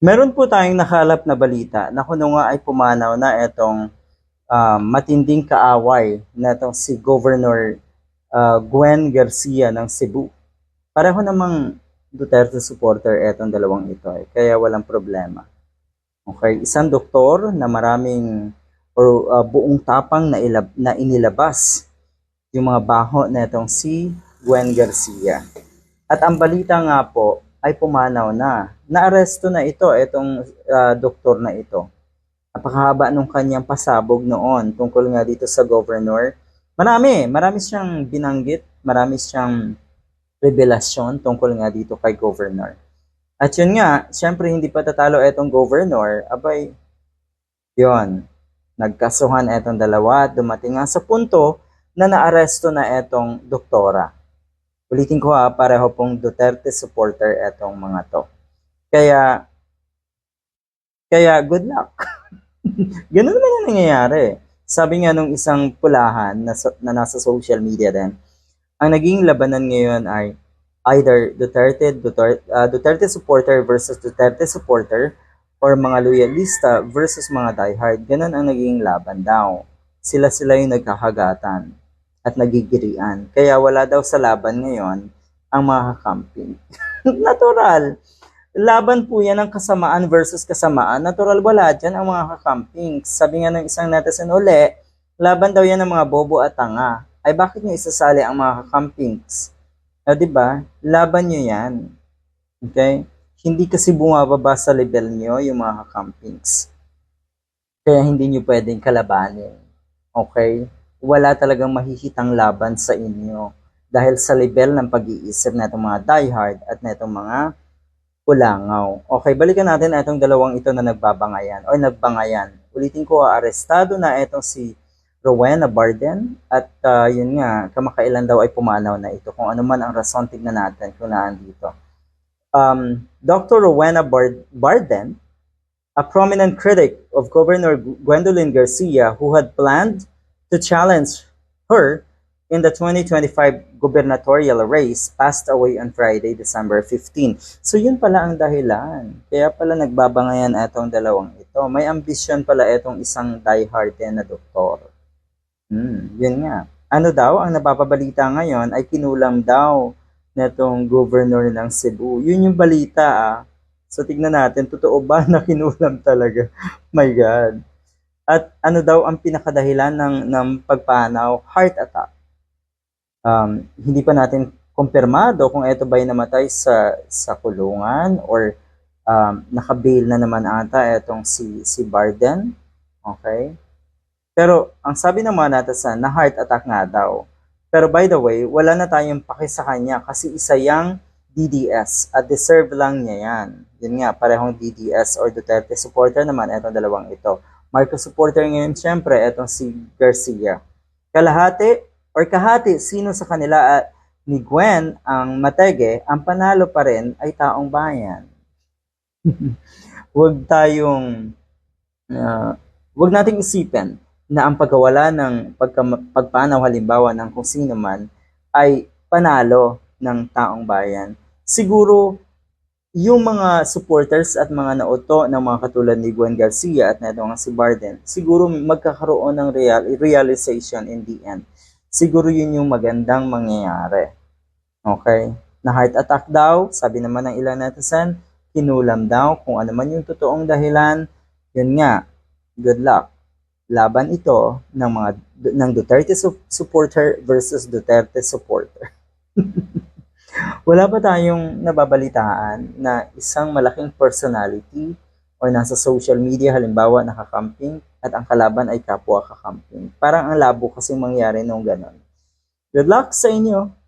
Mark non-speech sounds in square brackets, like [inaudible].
Meron po tayong nakalap na balita na kuno nga ay pumanaw na itong ah, matinding kaaway na itong si Governor ah, Gwen Garcia ng Cebu. Pareho namang Duterte supporter itong dalawang ito eh, kaya walang problema. Okay, isang doktor na maraming or ah, buong tapang na, ilab, na inilabas yung mga baho na itong si Gwen Garcia. At ang balita nga po ay pumanaw na. Naaresto na ito, itong ah, doktor na ito. Napakahaba nung kanyang pasabog noon tungkol nga dito sa governor. Marami, marami siyang binanggit, marami siyang revelasyon tungkol nga dito kay governor. At yun nga, syempre hindi pa tatalo itong governor, abay, yon nagkasuhan itong dalawa at dumating nga sa punto na naaresto na itong doktora. Ulitin ko ha, pareho pong Duterte supporter etong mga to. Kaya, kaya good luck. [laughs] Ganun naman yung nangyayari. Sabi nga nung isang pulahan na, na nasa social media din, ang naging labanan ngayon ay either Duterte, Duterte, ah, Duterte supporter versus Duterte supporter or mga loyalista versus mga diehard. Ganun ang naging laban daw. Sila-sila yung nagkakagatan at nagigirian. Kaya wala daw sa laban ngayon ang mga camping. [laughs] Natural. Laban po yan ng kasamaan versus kasamaan. Natural wala dyan ang mga kakamping. Sabi nga ng isang netizen uli, laban daw yan ng mga bobo at tanga. Ay bakit nyo isasali ang mga kakampings? O di ba? Laban nyo yan. Okay? Hindi kasi bumababa sa level nyo yung mga kakampings. Kaya hindi nyo pwedeng kalabanin. Okay? Wala talagang mahihitang laban sa inyo dahil sa level ng pag-iisip na mga diehard at na mga Pulangaw. Okay, balikan natin itong dalawang ito na nagbabangayan o nagbangayan. Ulitin ko, arestado na itong si Rowena Barden at ah, yun nga, kamakailan daw ay pumanaw na ito. Kung ano man ang rason, tignan natin kung naandito. Um, Dr. Rowena Bard- Barden, a prominent critic of Governor Gwendolyn Garcia who had planned to challenge her in the 2025 gubernatorial race passed away on Friday, December 15. So yun pala ang dahilan. Kaya pala nagbabangayan itong dalawang ito. May ambisyon pala itong isang diehard na doktor. Hmm, yun nga. Ano daw, ang napapabalita ngayon ay kinulam daw netong governor ng Cebu. Yun yung balita ah. So tignan natin, totoo ba na kinulam talaga? [laughs] My God. At ano daw ang pinakadahilan ng, ng pagpanaw? Heart attack um, hindi pa natin kumpirmado kung ito ba ay namatay sa sa kulungan or um, nakabail na naman ata itong si si Barden. Okay? Pero ang sabi ng mga natasan, na heart attack nga daw. Pero by the way, wala na tayong paki sa kanya kasi isa yang DDS at deserve lang niya yan. Yun nga, parehong DDS or Duterte supporter naman itong dalawang ito. Marcos supporter ngayon, syempre, itong si Garcia. Kalahati or kahati sino sa kanila at ni Gwen ang matege, ang panalo pa rin ay taong bayan. [laughs] Huwag tayong uh, huwag nating isipin na ang pagkawala ng pagka, pagpanaw halimbawa ng kung sino man ay panalo ng taong bayan. Siguro yung mga supporters at mga nauto ng mga katulad ni Gwen Garcia at na nga si Barden, siguro magkakaroon ng real, realization in the end siguro yun yung magandang mangyayari. Okay? Na heart attack daw, sabi naman ng ilang netizen, kinulam daw kung ano man yung totoong dahilan, yun nga, good luck. Laban ito ng mga ng Duterte su- supporter versus Duterte supporter. [laughs] Wala ba tayong nababalitaan na isang malaking personality or nasa social media halimbawa nakakamping at ang kalaban ay kapwa kakamping. Parang ang labo kasi mangyari nung ganon. Good luck sa inyo!